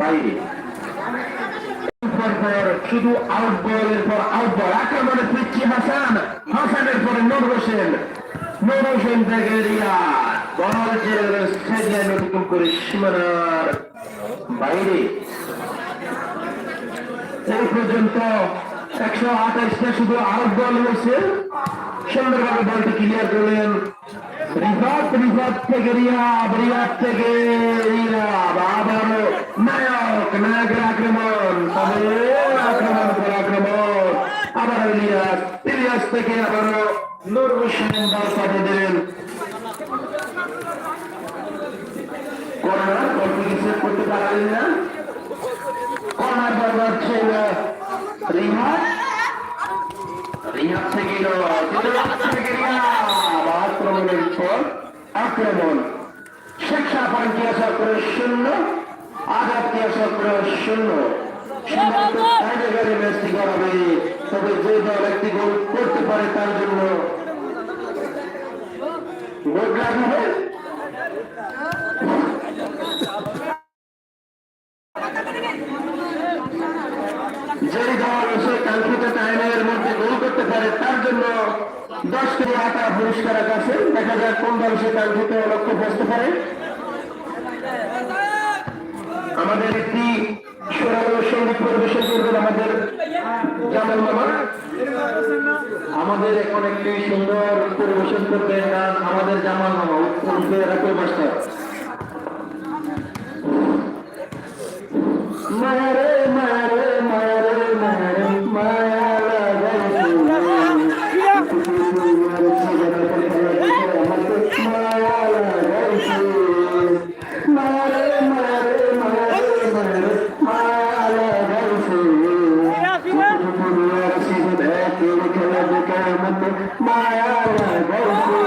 বাইরে শুধু আউট বলের পর আউট বল আক্রমণে পিচ্ছি হাসান। হাসানের পরে নূর হোসেন। নূর হোসেন থেকে রিয়াদ। বল স্টেডিয়াম এরকম করে সীমানার বাইরে। এই পর্যন্ত একশো আঠাশটা শুধু আউট বল হয়েছে। সুন্দরভাবে বলটি ক্লিয়ার করলেন রিফাত রিফাত থেকে রিয়াব রিয়াব থেকে রিয়াব আবারও নায়ক, নায়কের আক্রমণ তবে আক্রমণ পর আক্রমণ। আবার ইলিয়াস ইলিয়াস থেকে আবারও নুর হোসেন বল দিলেন। কর্নার সেভ করতে পারলেন না। কর্নার বল ছিল রিহাত রিহাত থেকে থেকে রিয়াব আক্রমণের পর আক্রমণ। শিক্ষা পঞ্চাশ চক্র শূন্য আঘাতিয়া চক্র শূন্য। সীমান্ত টাইগারে ম্যাচটি তবে যে দল একটি গোল করতে পারে তার জন্য যে দল সে কাঙ্ক্ষিত টাইমের মধ্যে গোল করতে পারে তার জন্য দশ কোটি টাকা পুরস্কার আছে দেখা যাক কোন দল সে কাঙ্ক্ষিত লক্ষ্য বসতে পারে। আমাদের একটি সুরালো সংগীত পরিবেশন করবেন আমাদের জামাল মামা। আমাদের এখন একটি সুন্দর পরিবেশন করবেন গান আমাদের জামাল মামা, উত্তর রাখবে মাস্টার মারে মারে মারে মারে মায়া লাগাইছে মায়া লাগাইছে মারে মারে মারে মারে মায়া লাগাইছে মায়া লাগাইছে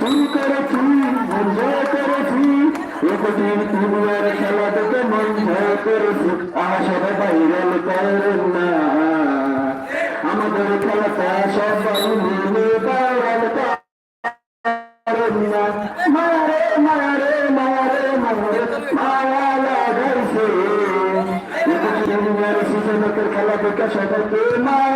তুই করেছি মঞ্জয় করেছি একদিন দুনিয়ার খেলা দেখে মন ভয় করেছি আসলে ভাইরাল করেন না আমাদের খেলাটা সবাই মিলে ভাইরাল করেন না মারে মারে মারে মারে মায়া লাগাইছে দুনিয়ার সিজনকের খেলা দেখা সবাইকে মায়া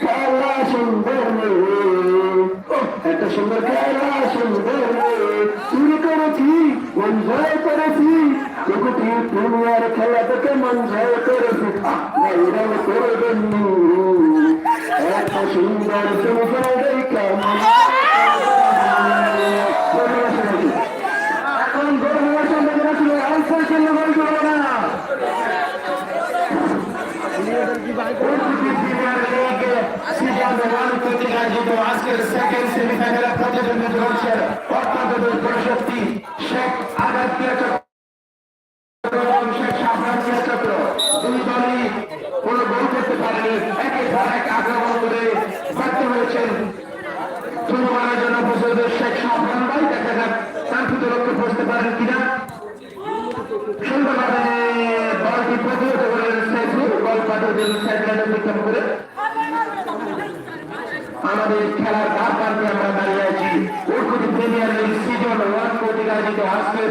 খেলা সুন্দর এত সুন্দর খেলা সুন্দর চুরি করেছি এনজয় করেছি। এগুটি দুনিয়ার খেলা দেখে মন জয় করেছি ভাইরাল করবেন এত সুন্দর সুন্দর এখন গরমের সঙ্গে ছিল আনসার ছিল বল করবে না আজকের সেকেন্ড সেমিফাইনালে প্রতিদ্বন্দ্বিতা করছেন অত্যন্ত পরিশক্তি শেখ আগাতিয়া চক্র এবং শেখ সাবরানিয়া চক্র দুই দলই কোন গোল করতে পারেনি একের পর এক আক্রমণ করে ব্যর্থ হয়েছেন চুনমানের জন্য প্রস্তুত শেখ সাবরান ভাই দেখা যাক কাঙ্ক্ষিত লক্ষ্যে পৌঁছতে পারেন কিনা সুন্দরভাবে বলটি প্রতিহত করেন সাইফুল বল পাঠিয়ে দিলেন সাইডলাইনে অতিক্রম করে আমাদের খেলার ধার প্রান্তে আমরা দাঁড়িয়ে আছি উর্কুটি প্রিমিয়ার লিগ সিজন ওয়ান কর্তৃক আয়োজিত আজকের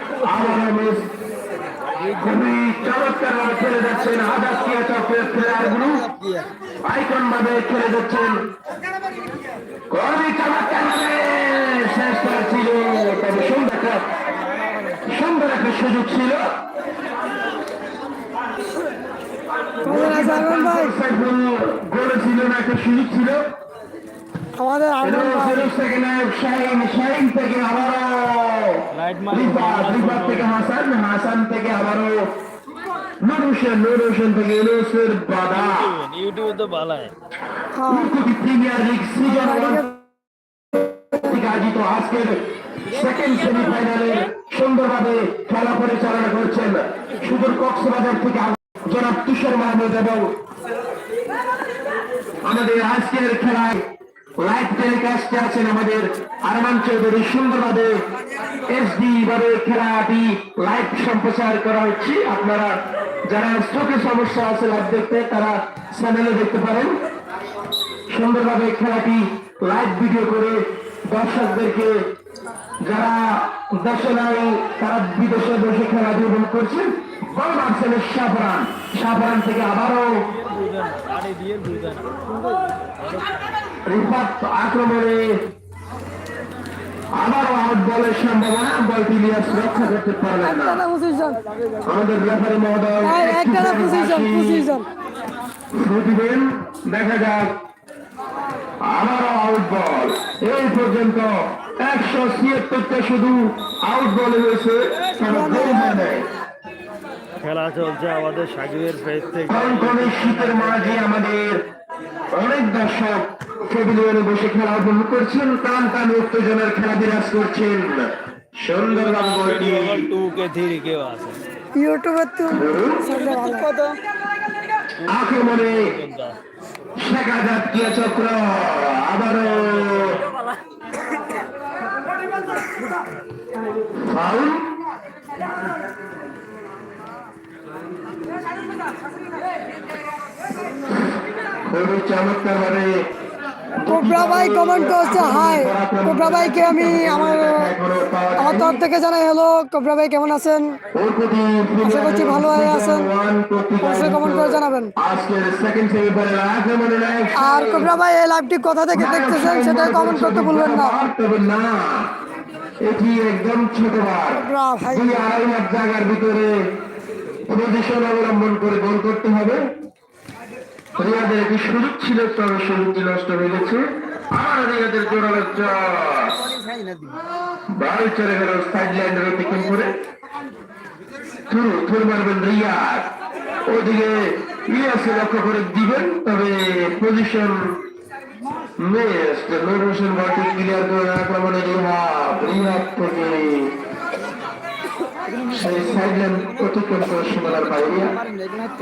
খুবই চমৎকার ভাবে খেলে যাচ্ছেন আদাসিয়া চক্রের প্লেয়ারগুলো আইকন ভাবে খেলে যাচ্ছেন। খুবই চমৎকার ভাবে শেষ তবে সুন্দর একটা সুন্দর একটা সুযোগ ছিল। গোলে ছিল না একটা সুযোগ ছিল। আমাদের আরমান ভাই ফেরোজ থেকে নায়ক শাহিন শাহিন থেকে আবারও লাইট মারি রিফাত রিফাত থেকে হাসান হাসান থেকে আবারও নুর হোসেন নুর হোসেন থেকে ইউনুসের বাদা। ইউটিউবে তো ভালো হয়। হ্যাঁ প্রিমিয়ার লিগ সিজন ওয়ান থেকে আয়োজিত আজকের সেকেন্ড সেমিফাইনালে সুন্দরভাবে খেলা পরিচালনা করছেন সুদূর কক্সবাজার থেকে জনাব তুষার মাহমুদ এবং আমাদের আজকের খেলায় লাইভ আছেন আমাদের আরমান সুন্দরভাবে এসডি ভাবে খেলাটি লাইভ সম্প্রচার করা হচ্ছে। আপনারা যারা সমস্যা আছে দেখতে, তারা দেখতে পারেন। সুন্দরভাবে খেলাটি ভিডিও করে দর্শকদেরকে, যারা দেশে তারা বিদেশে বসে খেলা উপভোগ করছেন। বল সাফরান সাফরান থেকে আবারও রিফাত আক্রমণে আবারও আউট বলের সম্ভাবনা বলটি ইলিয়াস রক্ষা করতে পারলেন না। আমাদের রেফারি মহোদয় দিবেন দেখা যাক আবারও আউট বল। এই পর্যন্ত একশো ছিয়াত্তরটা শুধু আউট বল হয়েছে হয়। খেলা চলছে আমাদের সাকিবের ফেস থেকে। শীতের মাঝে আমাদের অনেক দর্শক টেবিলিয়নে বসে খেলা উপভোগ করছেন টান টান উত্তেজনার খেলা বিরাজ করছেন। সুন্দরভাবে বলটি টু কে থ্রি কেউ আছে। ইউটিউবে তো কত আক্রমণে? শেখ কিয়া চক্র আবারও। ফাউল। খুবই চমৎকার ভাবে কোবরা ভাই কমেন্ট করছে হাই কোবরা ভাইকে আমি আমার আমার তরফ থেকে জানাই হ্যালো কোবরা ভাই কেমন আছেন? আশা করছি ভালো হয়ে আছেন। অবশ্যই comment করে জানাবেন। আর কোবরা ভাই এই লাইভটি কোথা থেকে দেখতেছেন সেটা কমেন্ট করতে ভুলবেন না। এটি একদম ছোট ভাই। আড়াই লাখ জায়গার ভিতরে অবলম্বন করে গোল করতে হবে। রিয়াদের একটি ছিল? তবে সুযোগটি নষ্ট হয়ে গেছে। রিয়াদের জোরালো চলে গেল অতিক্রম করে? থ্রু থ্রু মারবেন রিয়াদ। ওদিকে ইলিয়াসকে লক্ষ্য করে দিবেন, তবে পজিশন সেই সাইড লাইন অতিক্রম করে সীমানার বাইরে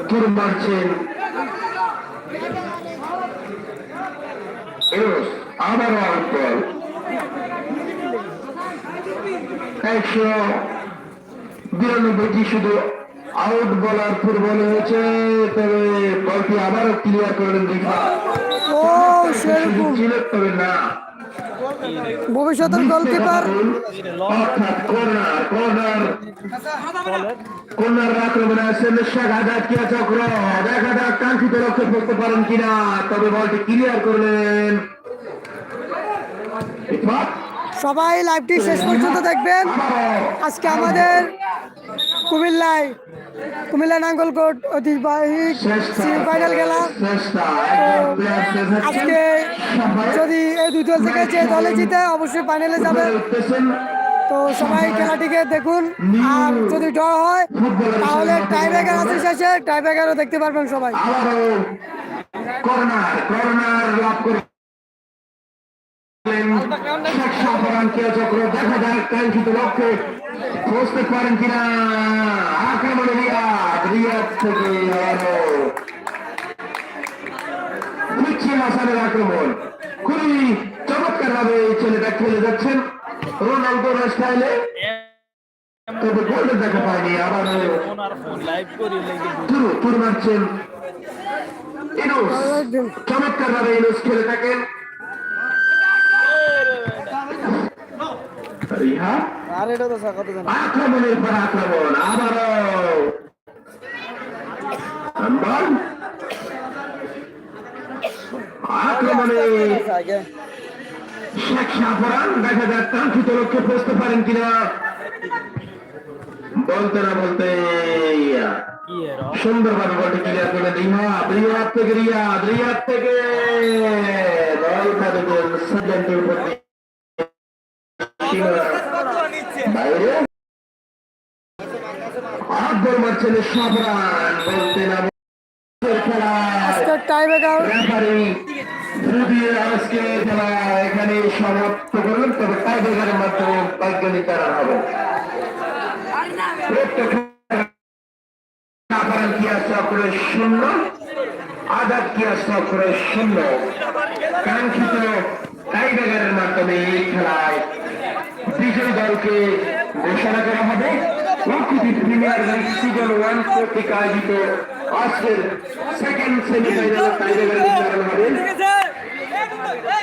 থ্রু মারছেন আউট বল একশো বিরানব্বইটি শুধু আউট বলার ফুটবল হয়েছে তবে বলটি আবারও ক্লিয়ার করলেন সেরকম। ছিল তবে না। ভবিষ্যতের গোলকিপার কর্নার আক্রমণে আসছেন শেখ আজাদ কিয়া চক্র দেখা যাক কাঙ্ক্ষিত লক্ষ্যে পড়তে পারেন কিনা তবে বলটি ক্লিয়ার করলেন সবাই লাইভটি শেষ পর্যন্ত দেখবেন আজকে আমাদের কুমিল্লায় কুমিল্লা নাঙ্গলকোট ঐতিহ্যবাহী সেমিফাইনাল খেলা আজকে যদি দুই দল থেকে যে দলে জিতে অবশ্যই ফাইনালে যাবে তো সবাই খেলাটিকে দেখুন আর যদি ড্র হয় তাহলে টাই ব্রেকার আছে শেষে টাই ব্রেকারও দেখতে পারবেন সবাই দেখা যাক কাঙ্ক্ষিত লক্ষ্যে পৌঁছতে পারেন কিনা আক্রমণে রিয়াদ রিয়াদ থেকে আবারও আক্রমণ খুবই চমৎকার ভাবে এই ছেলেটা খেলে যাচ্ছেন। রোনাল্ডোর স্টাইলে তবে গোলটা দেখা পায়নি তুর মারছেন। ইনুস চমৎকার ভাবে ইনুস খেলে থাকেন। আক্রমণের পর আক্রমণ আবারও। আক্রমণে শেখ সাফরান দেখা যাক কাঙ্ক্ষিত লক্ষ্যে পৌঁছতে পারেন কিনা। বলতে না বলতে সুন্দরভাবে বলটি ক্লিয়ার করে না রিয়াদ থেকে রিয়াদ রিয়াদ থেকে। বাইরে। আকবর মারছেন সাবরান বলতে না খেলা রেফারি আজকে খেলা এখানে সমাপ্ত করুন তবে টাইব্রেকারের মাধ্যমে বৈজ্ঞানিক তারা হবে। শূন্য? আদাত কি আছে অপরে শূন্য? কাঙ্ক্ষিত টাইব্রেকারের মাধ্যমে এই দলকে ঘোষণা করা হবে। ওয়ান কর্তৃক আয়োজিত আজকের সেকেন্ড সেমিফাইনাল টাইব্রেকার নির্ধারণ হবে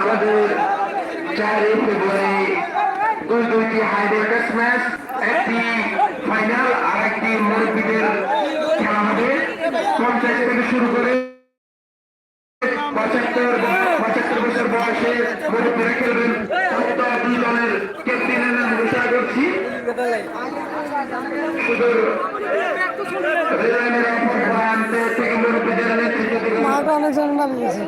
আমাদের চারই ফেব্রুয়ারি দুই দুইটি হাইড্রেটাস ম্যাচ, একটি ফাইনাল আর একটি মুরব্বীদের খেলা হবে। পঞ্চাশ থেকে শুরু করে মাঠটা অনেক জন নামে গেছে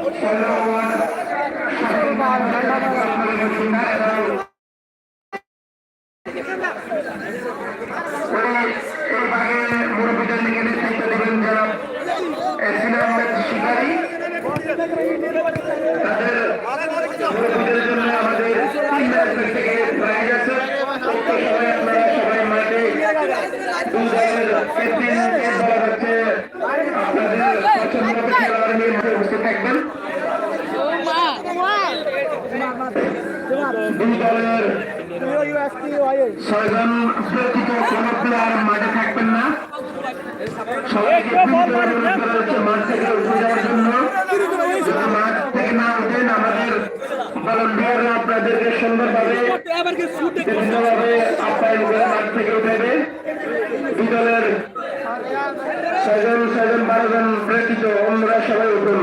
মুরব্বীদের লিগে নেতৃত্ব দেবেন জনাব এসিন আহমেদ শিকারী তাদের মুরব্বীদের জন্য আমাদের তিন ম্যাচ থেকে প্রাইজ আছে উক্ত সময় আপনারা সবাই মাঠে দুই দলের ক্যাপ্টেন বলা হচ্ছে আপনাদের পছন্দ মতো খেলোয়াড় নিয়ে মাঠে উপস্থিত থাকবেন ছয়জন ব্যতীত কোন প্লেয়ার মাঠে থাকবেন না সবাইকে মাঠ থেকে উঠে যাওয়ার জন্য মাঠ থেকে না উঠেন আমাদের ভলান্টিয়াররা আপনাদেরকে সুন্দরভাবে বিভিন্নভাবে আপ্যায়ন করে থেকে উঠাবে দুই দলের ছয়জন ছয়জন অন্যরা সবাই উঠুন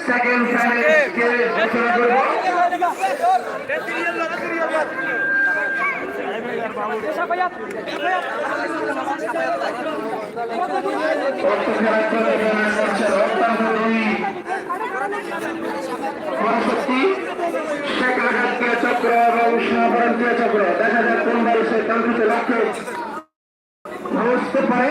সেকেন্ড ফাইনালিস্টকে ঘোষণা করব শেখ আঘাত চক্র এবং সমাবরণ চক্র দেখা যাক কোন সে কাঙ্ক্ষিত লক্ষ্যে পৌঁছতে পারে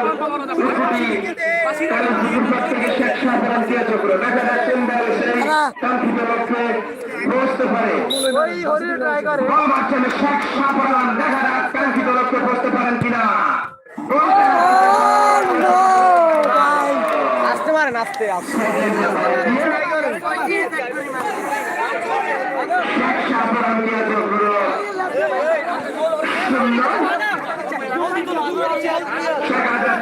পৌঁছতে পারেন কিনা আসতে পারেন আসতে আসতে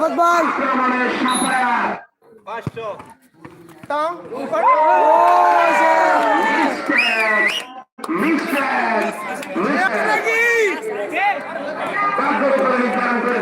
সাফাত ভাই। আক্রমণের সাফায়া মিস্টার মিস্টার তারপরে করে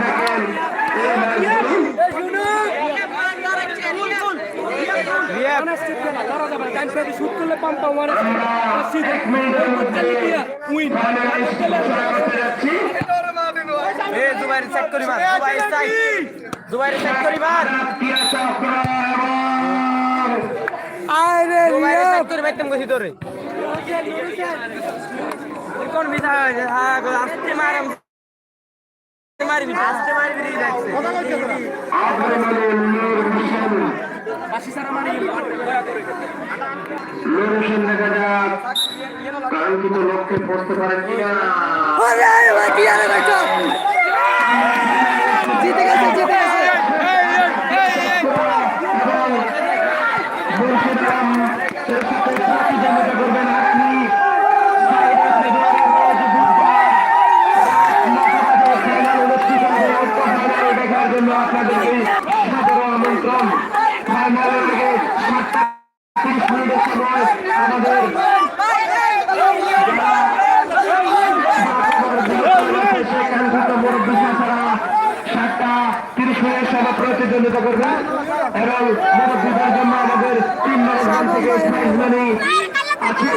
যাচ্ছি জুবাইর চেক করি মার জুবাইর সাইড জুবাইর চেক করি মার আরে জুবাইর চেক করি বাইতাম গছি তোরে? কোন বিধা আস্তে মারাম মারবি আস্তে মারবি রে যাচ্ছে আক্রমণে নূর হোসেন নূর হোসেন দেখা যাক কাঙ্ক্ষিত লক্ষ্যে পৌঁছতে পারেন কিনা আরে আরে জিতে গেছে জিতে গেছে মুর্শিদাম এর সাথে প্রতিযোগিতা করবেন আপনি ফাইনাল অনুষ্ঠিত হবে ফাইনাল দেখার জন্য আপনাদেরকে সাদর আমন্ত্রণ ফাইনালের আগে সাতটা তিরিশ মিনিটের সময় আমাদের সেখানকার মুরব্বী ছাড়া সাতটা তিরিশ মিনিট সময় প্রতিদ্বন্দ্বিতা করবে এবং মুরব্বীদের জন্য আমাদের তিন নম্বর থেকে প্রাইজ মানি আছে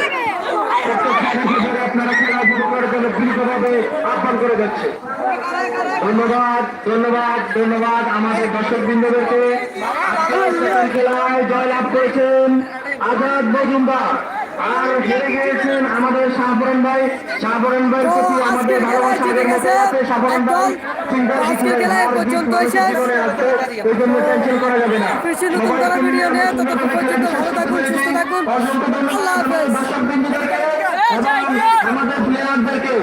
প্রত্যেক খেলাটি ধরে আপনারা খেলা শুরু করার জন্য দ্রুতভাবে আহ্বান করে যাচ্ছে। ধন্যবাদ ধন্যবাদ ধন্যবাদ আমাদের দর্শক বৃন্দদেরকে খেলায় জয়লাভ করেছেন আজাদ মজুমদার। আর হেরে গিয়েছেন আমাদের শাহপুরন ভাই। শাহপুরন ভাই প্রতি আমাদের ভালোবাসা আগের মতো আছে শাহপুরন ভাই। একদল। চিন্তা আজকের খেলা এ পর্যন্তই শেষ। এই জন্য টেনশন করা যাবে না। নতুন ভিডিও নিয়ে ততক্ষণ পর্যন্ত ভালো থাকুন সুস্থ থাকুন। আল্লাহ হাফেজ। এবং আমাদের প্লেয়ারদেরকে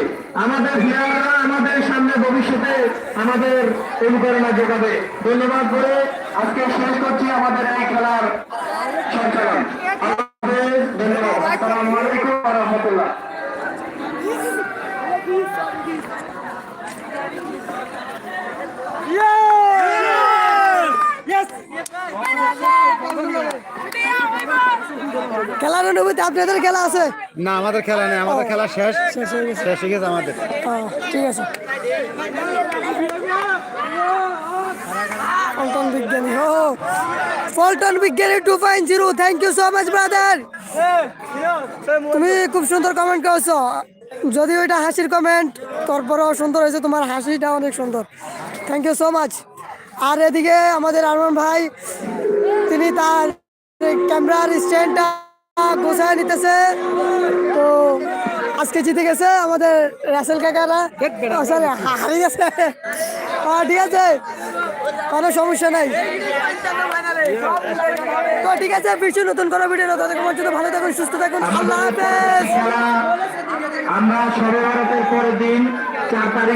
আমাদের প্লেয়াররা আমাদের সামনে ভবিষ্যতে আমাদের অনুপ্রেরণা যোগাবে। ধন্যবাদ করে আজকে শেষ করছি আমাদের এই আপনাদের খেলা আছে? না আমাদের খেলা নেই আমাদের খেলা শেষ। শেষ হয়ে গেছে। শেষ হয়ে গেছে আমাদের। ঠিক আছে। পল্টন বিজ্ঞানী ও পল্টন বিজ্ঞানী two point zero thank you so much brother তুমি খুব সুন্দর কমেন্ট করেছ। যদি ওইটা হাসির কমেন্ট তারপরেও সুন্দর হয়েছে তোমার হাসিটা অনেক সুন্দর। থ্যাংক ইউ সো মাচ আর এদিকে আমাদের আরমান ভাই তিনি তার ক্যামেরার স্ট্যান্ডটা গোছায় নিতেছে। তো আজকে জিতে গেছে আমাদের রাসেল কাকারা। হারিয়ে গেছে। ঠিক আছে। কোনো সমস্যা নাই। তো ঠিক আছে বিশ্ব নতুন কোনো ভিডিও ততক্ষণ পর্যন্ত ভালো থাকুন, সুস্থ থাকুন। আল্লাহ আমরা পরের দিন চার তারিখ